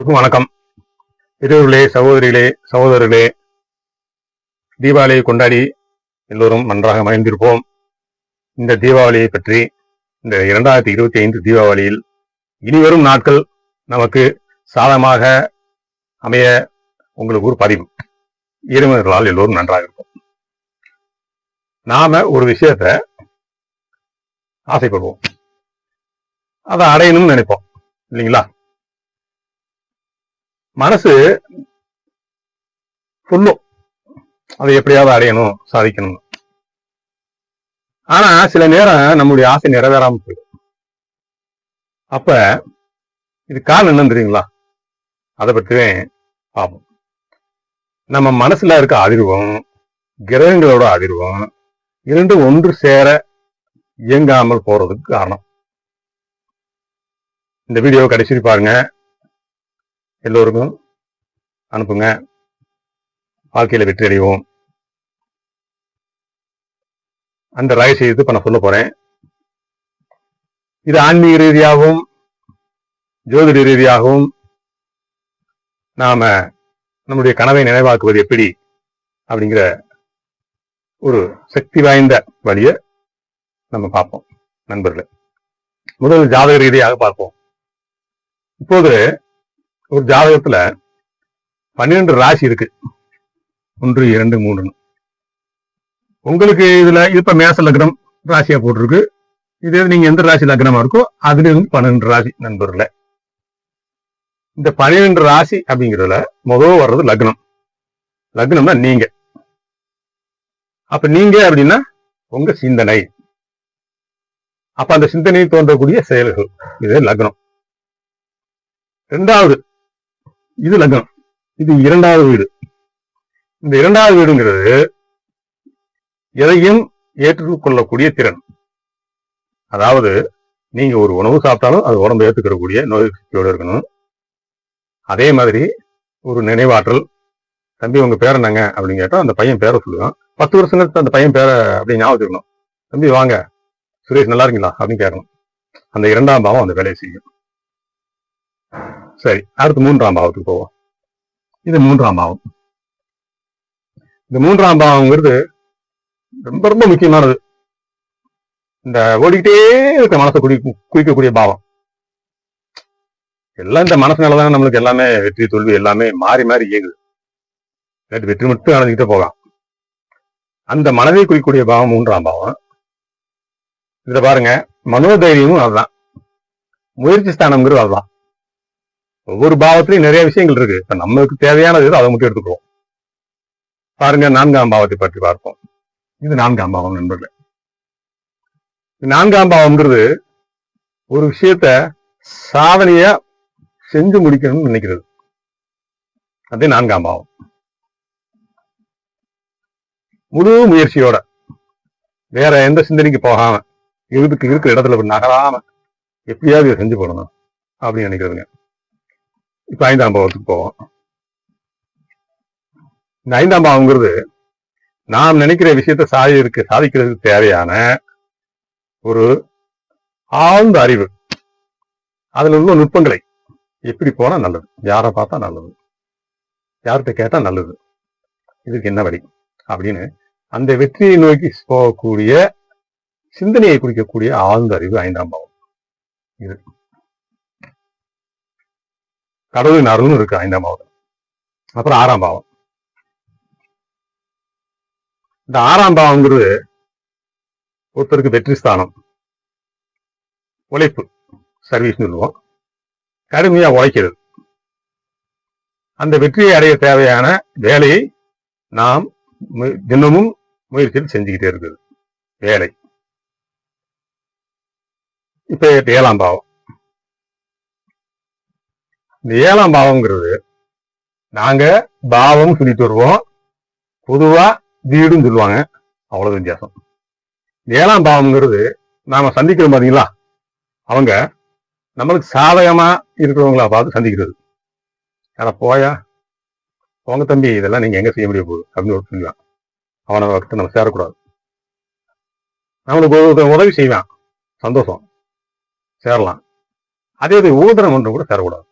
அனைவருக்கும் வணக்கம். பெரியவர்களே சகோதரிகளே சகோதரர்களே தீபாவளியை கொண்டாடி எல்லோரும் நன்றாக மகிழ்ந்திருப்போம். இந்த தீபாவளியை பற்றி இந்த இரண்டாயிரத்தி இருபத்தி ஐந்து தீபாவளியில் இனிவரும் நாட்கள் நமக்கு சாதமாக அமைய உங்களுக்கு ஒரு பதிவு. இறைவர்களால் எல்லோரும் நன்றாக இருக்கும் நாம ஒரு விஷயத்த ஆசைப்படுவோம். அதை அடையணும்னு நினைப்போம். இல்லைங்களா? மனசு சொல்லும் அதை எப்படியாவது அடையணும் சாதிக்கணும். ஆனா சில நேரம் நம்மளுடைய ஆசை நிறைவேறாம போயிடும். அப்ப இது காரணம் என்னன்னு தெரியுங்களா? அதை பற்றியே பார்ப்போம். நம்ம மனசுல இருக்க அதிர்வம் கிரகங்களோட அதிர்வம் இரண்டும் ஒன்று சேர இயங்காமல் போறதுக்கு காரணம். இந்த வீடியோ கடைசி பாருங்க. எல்லோருக்கும் அனுப்புங்க. வாழ்க்கையில வெற்றி அடைவோம். அந்த ரகசியத்தை இப்ப நான் சொல்ல போறேன். இது ஆன்மீக ரீதியாகவும் ஜோதிட ரீதியாகவும் நாம நம்முடைய கனவை நினைவாக்குவது எப்படி அப்படிங்கிற ஒரு சக்தி வாய்ந்த வழியை நம்ம பார்ப்போம். நண்பர்களே முதல் ஜாதக ரீதியாக பார்ப்போம். இப்போது ஒரு ஜாதகத்துல பன்னிரெண்டு ராசி இருக்கு. ஒன்று இரண்டு மூணுன்னு உங்களுக்கு இதுல இப்ப மேச லக்னம் ராசியா போட்டிருக்கு. இதே நீங்க எந்த ராசி லக்னமா இருக்கோ அதுல இருந்து பன்னிரெண்டு ராசி நண்பர்கள. இந்த பன்னிரெண்டு ராசி அப்படிங்கிறதுல முதல் வர்றது லக்னம். லக்னம்னா நீங்க. அப்ப நீங்க அப்படின்னா உங்க சிந்தனை. அப்ப அந்த சிந்தனை தோன்றக்கூடிய செயல்கள். இதே லக்னம். ரெண்டாவது இது லக்னம். இது இரண்டாவது வீடு. இந்த இரண்டாவது வீடுங்கிறது எதையும் ஏற்றுக்கொள்ளக்கூடிய திறன். அதாவது நீங்க ஒரு உணவு சாப்பிட்டாலும் அது உடம்பு ஏற்றுக்கிறக்கூடிய நோய் சக்தியோடு இருக்கணும். அதே மாதிரி ஒரு நினைவாற்றல். தம்பி உங்க பேர் என்னங்க? அப்படின்னு கேட்டால் அந்த பையன் பேரை சொல்லுவான். பத்து வருஷம் அந்த பையன் பேரை அப்படி ஞாபகம் தம்பி வாங்க. சுரேஷ் நல்லா இருக்கீங்களா? அப்படின்னு கேட்கணும். அந்த இரண்டாம் பாவம் அந்த வேலையை செய்யும். சரி அடுத்து மூன்றாம் பாவத்துக்கு போவோம். இது மூன்றாம் பாவம். இந்த மூன்றாம் பாவம்ங்கிறது ரொம்ப ரொம்ப முக்கியமானது. இந்த ஓடிக்கிட்டே இருக்க மனசை குடி குடிக்கக்கூடிய பாவம். எல்லாம் இந்த மனசுனாலதான் நம்மளுக்கு எல்லாமே வெற்றி தோல்வி எல்லாமே மாறி மாறி இயங்குது. இல்லாட்டி வெற்றி மட்டும் அடைஞ்சுக்கிட்டே போகலாம். அந்த மனதை குறிக்கக்கூடிய பாவம் மூன்றாம் பாவம். இதுல பாருங்க மனோதைரியமும் அதுதான். முயற்சி ஸ்தானம்ங்கிறது அதுதான். ஒவ்வொரு பாவத்திலையும் நிறைய விஷயங்கள் இருக்கு. இப்ப நம்மளுக்கு தேவையானது அதை மட்டும் எடுத்துக்கிறோம் பாருங்க நான்காம் பாவத்தை பற்றி பார்ப்போம். இது நான்காம் பாவம் நண்பர்களே. நான்காம் பாவம்ன்றது ஒரு விஷயத்த சாதனையா செஞ்சு முடிக்கணும்னு நினைக்கிறது. அதே நான்காம் பாவம். முழு முயற்சியோட வேற எந்த சிந்தனைக்கு போகாம இதுக்கு இருக்கிற இடத்துல நகராம எப்படியாவது செஞ்சு போடணும் அப்படின்னு நினைக்கிறதுங்க. இப்ப ஐந்தாம் பாவத்துக்கு போவோம். இந்த ஐந்தாம் பாவங்கிறது நாம் நினைக்கிற விஷயத்த சாதிக்கு சாதிக்கிறதுக்கு தேவையான ஒரு ஆழ்ந்த அறிவு. அதுல உள்ள நுட்பங்களை எப்படி போனா நல்லது? யாரை பார்த்தா நல்லது? யார்கிட்ட கேட்டா நல்லது? இதுக்கு என்ன வழி? அப்படின்னு அந்த வெற்றியை நோக்கி போகக்கூடிய சிந்தனையை குறிக்கக்கூடிய ஆழ்ந்த அறிவு ஐந்தாம் பாவம். இது. கடவுளின் அருளும் இருக்கு ஐந்தாம் பாவத்தில். அப்புறம் ஆறாம் பாவம். இந்த ஆறாம் பாவம்ங்கிறது ஒருத்தருக்கு வெற்றி ஸ்தானம். உழைப்பு சர்வீஸ் சொல்லுவோம். கடுமையா உழைக்கிறது. அந்த வெற்றியை அடைய தேவையான வேலையை நாம் தினமும் முயற்சியில் செஞ்சுக்கிட்டே இருக்குது வேலை. இப்ப ஏழாம் பாவம். இந்த ஏழாம் பாவம்ங்கிறது நாங்க பாவம் சொல்லிட்டு வருவோம். பொதுவா வீடுன்னு சொல்லுவாங்க. அவ்வளவு வித்தியாசம். ஏழாம் பாவம்ங்கிறது நாம சந்திக்கிறோம் பாத்தீங்களா? அவங்க நம்மளுக்கு சாதகமா இருக்கிறவங்களா பார்த்து சந்திக்கிறது. அட போயா? உங்க தம்பி இதெல்லாம் நீங்க எங்க செய்ய முடிய போகுது? அப்படின்னு ஒரு சொல்லுவான் அவனை கிட்ட நம்ம சேரக்கூடாது. நம்மளுக்கு ஒரு உதவி செய்வான். சந்தோஷம். சேரலாம். அதே இது ஊதரம் ஒன்று கூட சேரக்கூடாது.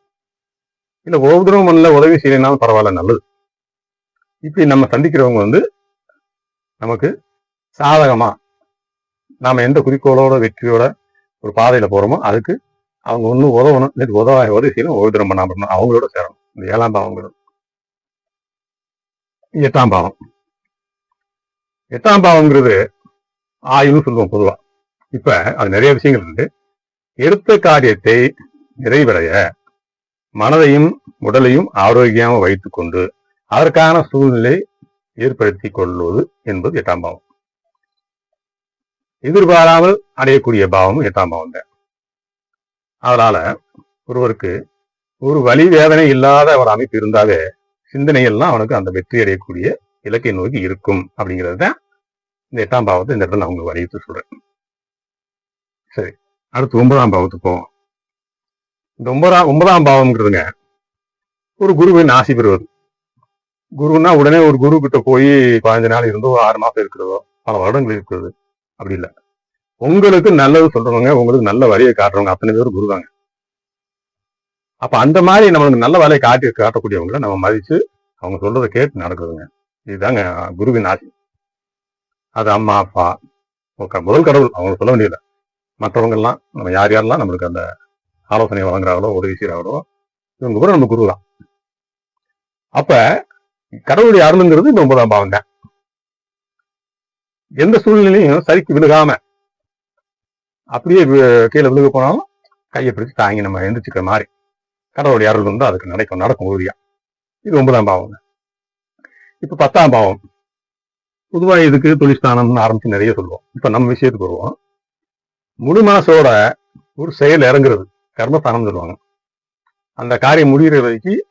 இல்லை உபதிரவம் பண்ணல உதவி செய்யலைனாலும் பரவாயில்ல நல்லது. இப்படி நம்ம சந்திக்கிறவங்க வந்து நமக்கு சாதகமா நாம எந்த குறிக்கோளோட வெற்றியோட ஒரு பாதையில போறோமோ அதுக்கு அவங்க ஒன்றும் உதவணும். இல்லை உதவ உதவி செய்யணும் உபதிரம் பண்ணாம இருக்கணும். அவங்களோட சேரணும். இந்த ஏழாம் பாவம் எட்டாம் பாவம். எட்டாம் பாவம்ங்கிறது ஆயுள்னு சொல்லுவோம் பொதுவா. இப்ப அது நிறைய விஷயங்கள் இருக்கு. எடுத்த காரியத்தை நிறைவடைய மனதையும் உடலையும் ஆரோக்கியமாக வைத்துக் கொண்டு அதற்கான சூழ்நிலை ஏற்படுத்தி கொள்வது என்பது எட்டாம் பாவம். எதிர்பாராமல் அடையக்கூடிய பாவமும் எட்டாம் பாவம் தான். அதனால ஒருவருக்கு ஒரு வழி வேதனை இல்லாத ஒரு அமைப்பு இருந்தாவே சிந்தனையெல்லாம் அவனுக்கு அந்த வெற்றி அடையக்கூடிய இலக்கை நோக்கி இருக்கும் அப்படிங்கிறது தான் இந்த எட்டாம் பாவத்தை இந்த இடத்துல நான் உங்களுக்கு வலியுறுத்தி சொல்றேன். சரி அடுத்து ஒன்பதாம் பாவத்துக்கு போவோம். இந்த ஒன்பதாம் ஒன்பதாம் பாவம்ங்கிறதுங்க ஒரு குருவின் ஆசி பெறுவது. குருன்னா உடனே ஒரு குரு கிட்ட போய் பதினஞ்சு நாள் இருந்தோ ஆறு மாசம் இருக்கிறதோ பல வருடங்கள் இருக்கிறது. அப்படி இல்லை. உங்களுக்கு நல்லது சொல்றவங்க உங்களுக்கு நல்ல வழியை காட்டுறவங்க அத்தனை பேர் குரு தாங்க அப்ப அந்த மாதிரி நம்மளுக்கு நல்ல வேலையை காட்டி காட்டக்கூடியவங்களை நம்ம மதிச்சு அவங்க சொல்றதை கேட்டு நடக்குதுங்க இதுதாங்க குருவின் ஆசி. அது அம்மா அப்பா முதல் கடவுள் அவங்க சொல்ல வேண்டியதில்லை மற்றவங்கெல்லாம் நம்ம யார் யாரெல்லாம் நம்மளுக்கு அந்த ஆலோசனை வழங்குறாங்களோ உதவி செய்யறாங்களோ இவங்க கூட நம்ம குரு தான் அப்ப கடவுளுடைய அருளுங்கிறது இந்த ஒன்பதாம் பாவம் தான். எந்த சூழ்நிலையும் சரிக்கு விழுகாம அப்படியே கீழே விழுக போனாலும் கையை பிடிச்சு தாங்கி நம்ம எந்திரிச்சுக்கிற மாதிரி கடவுளுடைய அருள் வந்து அதுக்கு நடக்கும் நடக்கும் உறுதியா. இது ஒன்பதாம் பாவம் இப்ப பத்தாம் பாவம். பொதுவா இதுக்கு தொழிற்ஸ்தானம்னு ஆரம்பிச்சு நிறைய சொல்லுவோம். இப்ப நம்ம விஷயத்துக்கு வருவோம். முழு மனசோட ஒரு செயல் இறங்குறது. கர்மஸ்தானம் சொல்லுவாங்க அந்த காரியம் முடிகிற வரைக்கும்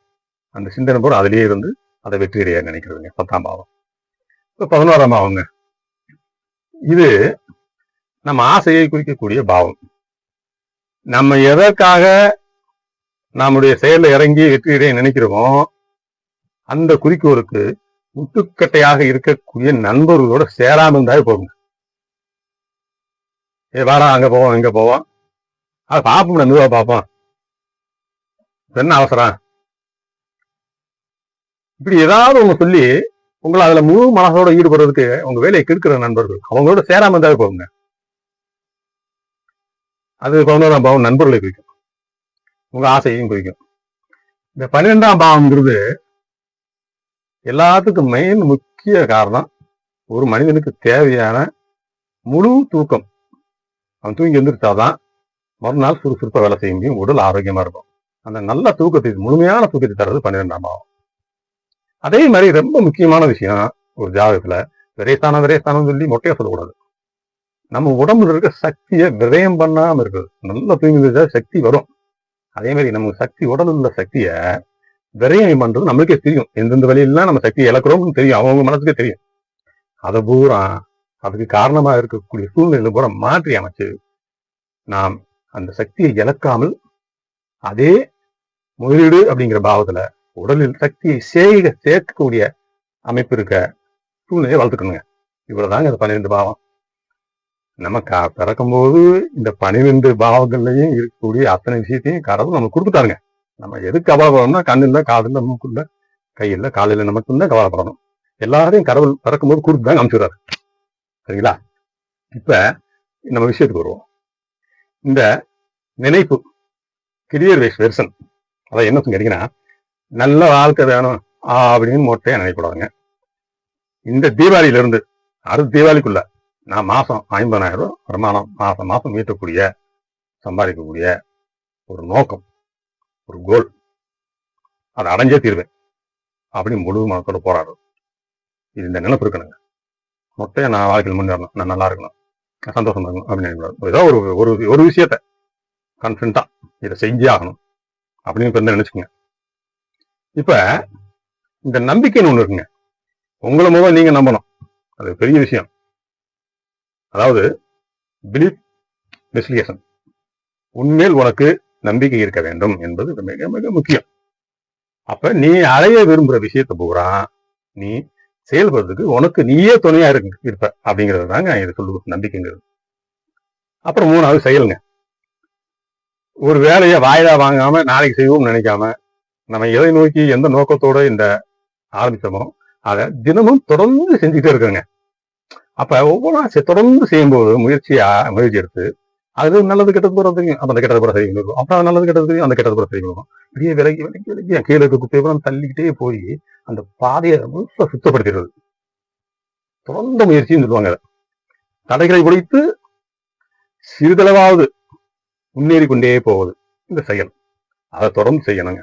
அந்த சிந்தனை போல அதிலேயே இருந்து அதை வெற்றியடைய நினைக்கிறதுங்க. பத்தாம் பாவம். இப்போ பதினோராம் பாவங்க. இது நம்ம ஆசையை குறிக்கக்கூடிய பாவம். நம்ம எதற்காக நம்முடைய செயல்ல இறங்கி வெற்றியடைய நினைக்கிறோமோ அந்த குறிக்கோளுக்கு முட்டுக்கட்டையாக இருக்கக்கூடிய நண்பர்களோட சேராமல் இருந்தாவே போகுங்க ஏ வாடா அங்க போவோம் இங்க போவோம். அது பார்ப்போம் மெதுவா பார்ப்போம் என்ன அவசரம்? இப்படி ஏதாவது ஒண்ணு சொல்லி உங்களை அதுல முழு மனசோட ஈடுபடுறதுக்கு உங்க வேலையை கெடுக்கிற நண்பர்கள் அவங்களோட சேராம இருந்தாவே போகுங்க அது பதினோராம் பாவம் நண்பர்களை குறிக்கும். உங்க ஆசையையும் குறிக்கும். இந்த பன்னிரெண்டாம் பாவம்ங்கிறது எல்லாத்துக்கும் மெயின் முக்கிய காரணம் ஒரு மனிதனுக்கு தேவையான முழு தூக்கம். அவன் தூங்கி எந்திரிச்சாதான் மறுநாள் சுறுசுறுப்பா வேலை செய்ய முடியும் உடல் ஆரோக்கியமா இருக்கும். அந்த நல்ல தூக்கத்தை முழுமையான தூக்கத்தை தர்றது பன்னிரெண்டாம் பாவம். அதே மாதிரி ரொம்ப முக்கியமான விஷயம் ஒரு ஜாதகத்துல விரைஸ்தானம் விரைஸ்தானம் சொல்லி மொட்டையா சொல்லக்கூடாது. நம்ம உடம்புல இருக்க சக்தியை விரயம் பண்ணாம இருக்குது நல்ல தூங்கி சக்தி வரும். அதே மாதிரி நமக்கு சக்தி உடல் உள்ள சக்தியை விரயம் பண்றது நம்மளுக்கே தெரியும். எந்தெந்த வழியெல்லாம் நம்ம சக்தியை இழக்கிறோம்னு தெரியும். அவங்க மனசுக்கே தெரியும். அதை பூரா அதுக்கு காரணமா இருக்கக்கூடிய சூழ்நிலை பூரா மாற்றி அமைச்சு நாம் அந்த சக்தியை இழக்காமல் அதே முதலீடு அப்படிங்கிற பாவத்துல உடலில் சக்தியை சேக சேர்க்கக்கூடிய அமைப்பு இருக்க சூழ்நிலையை வளர்த்துக்கணுங்க. இவ்வளவுதாங்க இந்த பன்னிரெண்டு பாவம். நம்ம க பிறக்கும்போது இந்த பன்னிரெண்டு பாவங்கள்லையும் இருக்கக்கூடிய அத்தனை விஷயத்தையும் கடவுள் நம்ம கொடுத்துட்டாருங்க. நம்ம எதுக்கு கவலைப்படணும்னா கண்ணில் காதில் மூக்குள்ள கையில காலையில நமக்கு தான் கவலைப்படணும். எல்லாரையும் கடவுள் பிறக்கும்போது கொடுத்து தான் அனுப்பிச்சுறாரு சரிங்களா? இப்ப நம்ம விஷயத்துக்கு வருவோம். இந்த நினைப்பு கிரியர் வைஸ் வெர்சன் அதான் என்ன கேட்டீங்கன்னா நல்ல வாழ்க்கை வேணும் அப்படின்னு மொட்டையா நினைக்கூடாதுங்க இந்த தீபாவளியில இருந்து அடுத்த தீபாவளிக்குள்ள நான் மாசம் ஐம்பதாயிரம் ரூபாய் வருமானம் மாசம் மாசம் மீட்டக்கூடிய சம்பாதிக்கக்கூடிய ஒரு நோக்கம் ஒரு கோல் அதை அடைஞ்சே தீர்வேன் அப்படின்னு முழு மனத்தோட போராடுறோம் இது இந்த நினைப்பு இருக்கணுங்க. மொட்டையா நான் வாழ்க்கையில் முன்னேறணும். நான் நல்லா இருக்கணும். சந்தோஷம் இருக்கணும் அப்படின்னு ஏதோ ஒரு ஒரு ஒரு விஷயத்த கான்ஃபிடண்டா இதை செஞ்சே ஆகணும் அப்படின்னு இப்ப நினைச்சுக்கோங்க. இப்ப இந்த நம்பிக்கைன்னு ஒண்ணு இருக்குங்க. உங்களை முதல் நீங்க நம்பணும். அது பெரிய விஷயம். அதாவது பிலீஃப் டெஸ்டிகேஷன் உண்மையில் உனக்கு நம்பிக்கை இருக்க வேண்டும் என்பது மிக மிக முக்கியம். அப்ப நீ அடைய விரும்புற விஷயத்தை பூரா நீ செயல்படுறதுக்கு உனக்கு நீயே துணையா இருக்கு இருப்ப அப்படிங்கிறது தாங்க இது சொல்லு நம்பிக்கைங்கிறது. அப்புறம் மூணாவது செயலுங்க. ஒரு வேலையை வாயிலா வாங்காம நாளைக்கு செய்வோம்னு நினைக்காம நம்ம எதை நோக்கி எந்த நோக்கத்தோட இந்த ஆரம்பிச்சோமோ அதை தினமும் தொடர்ந்து செஞ்சுட்டே இருக்கோங்க. அப்ப ஒவ்வொரு தொடர்ந்து செய்யும்போது முயற்சியா முயற்சி எடுத்து அது நல்லது கெட்டது போற தெரியும். அப்ப அந்த கெட்டது போற சரி இருக்கும். அப்புறம் நல்லது கெட்டது தெரியும். அந்த கெட்டது போற சரி இருக்கும். இப்படியே விலகி விலகி விலகி கீழே இருக்க குப்பையை தள்ளிக்கிட்டே போய் அந்த பாதையை ரொம்ப சுத்தப்படுத்திடுறது. தொடர்ந்த முயற்சின்னு சொல்லுவாங்க தடைகளை உடைத்து சிறிதளவாவது முன்னேறி கொண்டே போவது இந்த செயல். அதை தொடர்ந்து செய்யணுங்க.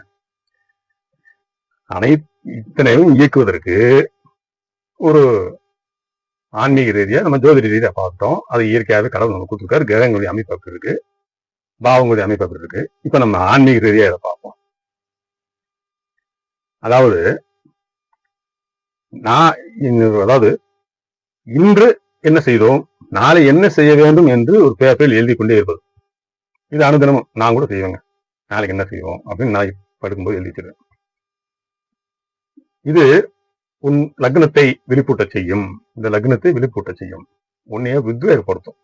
அனை இத்தனையும் இயக்குவதற்கு ஒரு ஆன்மீக ரீதியா நம்ம ஜோதிட ரீதியா பார்த்தோம். அது இயற்கையாகவே கடவுள் நம்ம கொடுத்துருக்காரு. கிரகங்களுடைய அமைப்பு இருக்கு. பாவங்களுடைய அமைப்பு இருக்கு. இப்ப நம்ம ஆன்மீக ரீதியா இதை பார்ப்போம். அதாவது நான் இன்னொரு- அதாவது இன்று என்ன செய்தோம்? நாளை என்ன செய்ய வேண்டும் என்று ஒரு பேப்பரில் எழுதி கொண்டே இருப்பது. இது அனுதினமும் நான் கூட செய்வேங்க. நாளைக்கு என்ன செய்வோம்? அப்படின்னு நான் படுக்கும்போது எழுதிச்சிருவேன் இது உன் லக்னத்தை வெளிப்பூட்ட செய்யும். இந்த லக்னத்தை வெளிப்பூட்ட செய்யும். உன்னைய உத்வேகப்படுத்தும்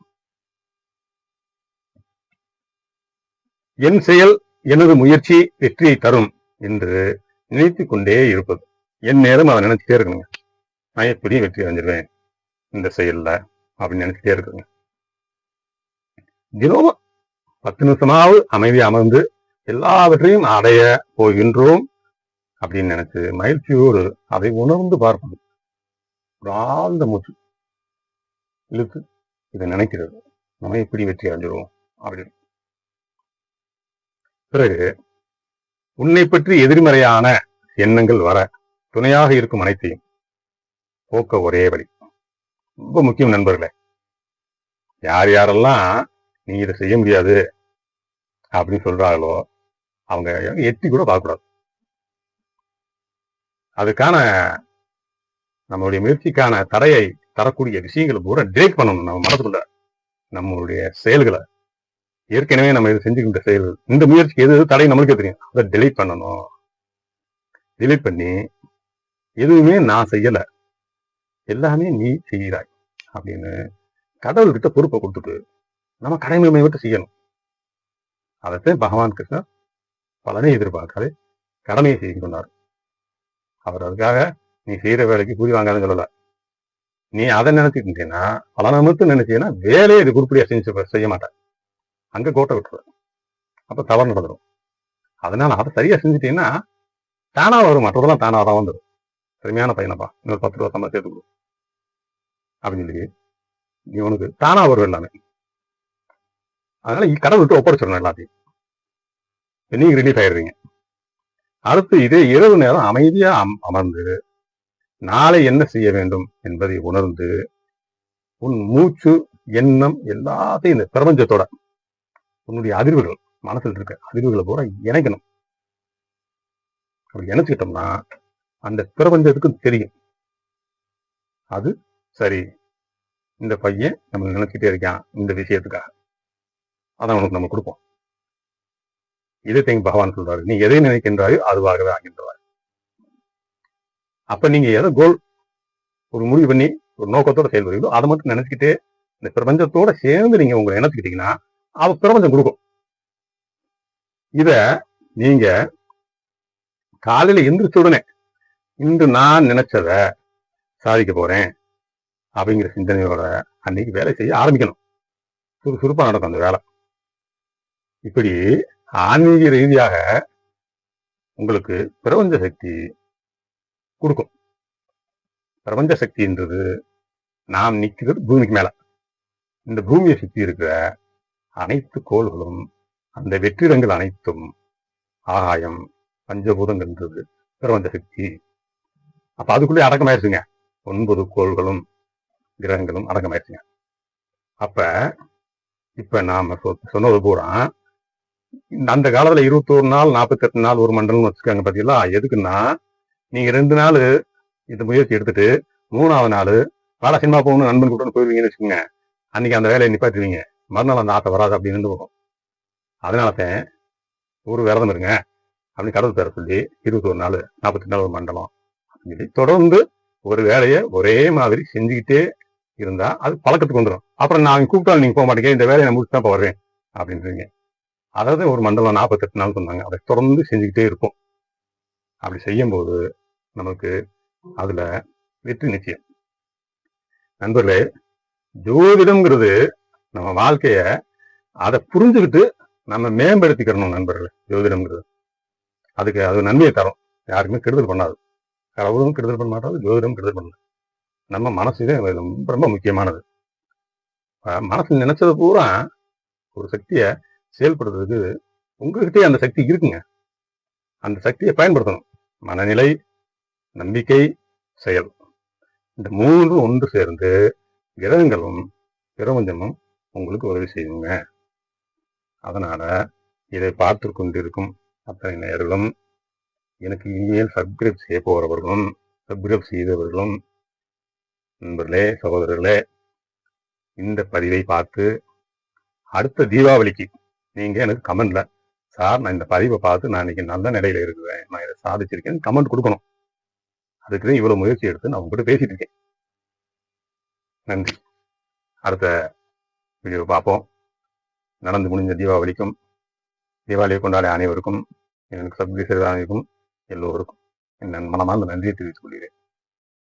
என் செயல் எனது முயற்சி வெற்றியை தரும் என்று நினைத்து கொண்டே இருப்பது. என் நேரம் அதை நினைச்சிட்டே இருக்கணுங்க. நான் எப்படி வெற்றி அடைஞ்சிருவேன்? இந்த செயல்ல அப்படின்னு நினைச்சிட்டே இருக்குங்க தினமும் பத்து நிமிஷமாவது அமைதி அமர்ந்து எல்லாவற்றையும் அடைய போகின்றோம் அப்படின்னு நினைச்சு மகிழ்ச்சியோடு அதை உணர்ந்து பார்ப்பது ஒரு ஆழ்ந்த மூச்சு. இழுத்து இதை நினைக்கிறது. நம்ம எப்படி வெற்றி அடைஞ்சிருவோம் அப்படின்னு. பிறகு உன்னை பற்றி எதிர்மறையான எண்ணங்கள் வர துணையாக இருக்கும் அனைத்தையும் போக்க ஒரே வழி. ரொம்ப முக்கியம் நண்பர்களே. யார் யாரெல்லாம் நீ இதை செய்ய முடியாது அப்படின்னு சொல்றாங்களோ அவங்க எட்டி கூட பார்க்கக்கூடாது. அதுக்கான நம்மளுடைய முயற்சிக்கான தடையை தரக்கூடிய விஷயங்களை பூரா டிரேக் பண்ணணும். நம்ம மனசுக்குள்ள நம்மளுடைய செயல்களை. ஏற்கனவே நம்ம இது செஞ்சுக்கின்ற செயல்கள் இந்த முயற்சிக்கு எது எது தடை நம்மளுக்கே தெரியும். அதை டெலீட் பண்ணணும். டெலீட் பண்ணி எதுவுமே நான் செய்யல. எல்லாமே நீ செய்கிறாய் அப்படின்னு கடவுள்கிட்ட பொறுப்பை கொடுத்துட்டு நம்ம கடமை விட்டு செய்யணும். அதைத்தான் பகவான் கிருஷ்ணர் பலனை எதிர்பார்க்காது கடமையை செய்து கொண்டார் அவர் அதுக்காக நீ செய்யற வேலைக்கு கூலி வாங்காதுன்னு சொல்லல. நீ அதை நினைச்சிட்டு இருந்தீங்கன்னா பலனை மட்டும் நினைச்சீங்கன்னா வேலையை இது குறிப்பிடியா செஞ்சு செய்ய மாட்டேன் அங்க கோட்டை விட்டுருவேன் அப்ப தவறு நடந்துடும் அதனால அதை சரியா செஞ்சுட்டீங்கன்னா தானா வரும். மற்றதெல்லாம் தானா தான் வந்துடும் திறமையான பையனப்பா இன்னொரு பத்து ரூபா சம்பளம் சேர்த்து கொடு அப்படின்னு சொல்லி நீ உனக்கு தானா வரும் எல்லாமே அதனால இ- கடவுள் விட்டு ஒப்படைச்சிடணும் எல்லாத்தையும். நீங்க ரிலீஃப் ஆயிடுறீங்க. அடுத்து இதே இரவு நேரம் அமைதியா அம்- அமர்ந்து நாளை என்ன செய்ய வேண்டும் என்பதை உணர்ந்து உன் மூச்சு எண்ணம் எல்லாத்தையும் இந்த பிரபஞ்சத்தோட உன்னுடைய அதிர்வுகள் மனசில் இருக்க அதிர்வுகளை பூரா இணைக்கணும். அப்படி இணைச்சுக்கிட்டோம்னா அந்த பிரபஞ்சத்துக்கும் தெரியும். அது சரி. இந்த பையன் நம்ம நினைச்சிட்டே இருக்கான் இந்த விஷயத்துக்காக. அதான் உனக்கு நம்ம கொடுப்போம். இதை தேங்க பகவான் சொல்றாரு. நீ எதை நினைக்கின்றாயோ அதுவாகவே ஆகின்றாய் அப்ப நீங்க எதை கோல் ஒரு முடிவு பண்ணி ஒரு நோக்கத்தோட செயல்படுறீங்களோ அதை மட்டும் நினைச்சுக்கிட்டே இந்த பிரபஞ்சத்தோட சேர்ந்து நீங்க உங்களை நினைச்சுக்கிட்டீங்கன்னா அவ பிரபஞ்சம் கொடுக்கும். இத நீங்க காலையில எந்திரிச்ச உடனே இன்று நான் நினைச்சத சாதிக்க போறேன் அப்படிங்கிற சிந்தனையோட அன்னைக்கு வேலை செய்ய ஆரம்பிக்கணும். சுறுசுறுப்பா நடக்கும் அந்த வேலை. இப்படி ஆன்மீக ரீதியாக உங்களுக்கு பிரபஞ்ச சக்தி கொடுக்கும். பிரபஞ்ச சக்தின்றது நாம் நிற்கிறது பூமிக்கு மேல. இந்த பூமியை சுற்றி இருக்கிற அனைத்து கோள்களும் அந்த வெற்றிடங்கள் அனைத்தும் ஆகாயம் பஞ்சபூதங்கள்ன்றது பிரபஞ்ச சக்தி. அப்ப அதுக்குள்ளே அடக்கமாயிருச்சுங்க. ஒன்பது கோள்களும் கிரகங்களும் அடக்கமாயிருச்சுங்க. அப்ப இப்ப நாம சொ- சொன்னது பூரா இந்த அந்த காலத்துல இருபத்தோரு நாள் நாற்பத்தெட்டு நாள் ஒரு மண்டலம் வச்சுக்காங்க பாத்தீங்களா? எதுக்குன்னா நீங்க ரெண்டு நாள் இந்த முயற்சி எடுத்துட்டு மூணாவது நாள் வேலை சினிமா போகணும் நண்பன் கூட போயிருவீங்கன்னு வச்சுக்கோங்க. அன்னைக்கு அந்த வேலையை நிப்பாட்டுவீங்க மறுநாள் அந்த ஆசை வராது அப்படின்னு போகும். அதனால தான் ஒரு விரதம் இருங்க அப்படின்னு கடவுள் பேர சொல்லி இருபத்தொரு நாள் நாற்பத்தி நாள் ஒரு மண்டலம் இப்படி தொடர்ந்து ஒரு வேலையை ஒரே மாதிரி செஞ்சுக்கிட்டே இருந்தா அது பழக்கத்துக்கு வந்துடும் அப்புறம் நான் கூப்பிட்டாலும் நீங்க போக மாட்டேங்க இந்த வேலையை நான் முடிச்சு தான் இப்போ வருவேன் அப்படின்றீங்க. அதாவது ஒரு மண்டலம் நாற்பத்தெட்டு நாள் சொன்னாங்க. அதை தொடர்ந்து செஞ்சுக்கிட்டே இருக்கும் அப்படி செய்யும்போது நமக்கு அதுல வெற்றி நிச்சயம். நண்பர்களே ஜோதிடம்ங்கிறது நம்ம வாழ்க்கைய அதை புரிஞ்சுக்கிட்டு நம்ம மேம்படுத்திக்கிறணும் நண்பர்களே ஜோதிடம்ங்கிறது. அதுக்கு அது நன்மையை தரும். யாருக்குமே கெடுதல் பண்ணாது. கடவுளும் கெடுதல் பண்ண மாட்டாது ஜோதிடம் கெடுதல் பண்ணல. நம்ம மனசு தான் ரொம்ப ரொம்ப முக்கியமானது. மனசு நினைச்சது பூரா ஒரு சக்தியை செயல்படுறதுக்கு உங்ககிட்டயே அந்த சக்தி இருக்குங்க. அந்த சக்தியை பயன்படுத்தணும். மனநிலை நம்பிக்கை செயல். இந்த மூன்று ஒன்று சேர்ந்து கிரகங்களும் பிரபஞ்சமும் உங்களுக்கு உதவி செய்யுங்க. அதனால இதை பார்த்து கொண்டிருக்கும் அத்தனை நேர்களும் எனக்கு இனிமேல் சப்ஸ்கிரைப் செய்ய போகிறவர்களும் சப்ஸ்கிரைப் செய்தவர்களும் நண்பர்களே சகோதரர்களே இந்த பதிவை பார்த்து அடுத்த தீபாவளிக்கு நீங்கள் எனக்கு கமெண்ட்ல சார் நான் இந்த பதிவை பார்த்து நான் இன்னைக்கு நல்ல நிலையில இருக்கிறேன். நான் இதை சாதிச்சிருக்கேன். கமெண்ட் கொடுக்கணும். அதுக்கு தான் இவ்வளோ முயற்சி எடுத்து நான் உங்ககிட்ட பேசிட்டு இருக்கேன். நன்றி. அடுத்த வீடியோ பார்ப்போம். நடந்து முடிஞ்ச தீபாவளிக்கும் தீபாவளியை கொண்டாடிய அனைவருக்கும் எனக்கு சப்தி செய்த அனைவருக்கும் எல்லோருக்கும் என் மனமார்ந்த நன்றியை தெரிவித்துக் கொள்கிறேன்.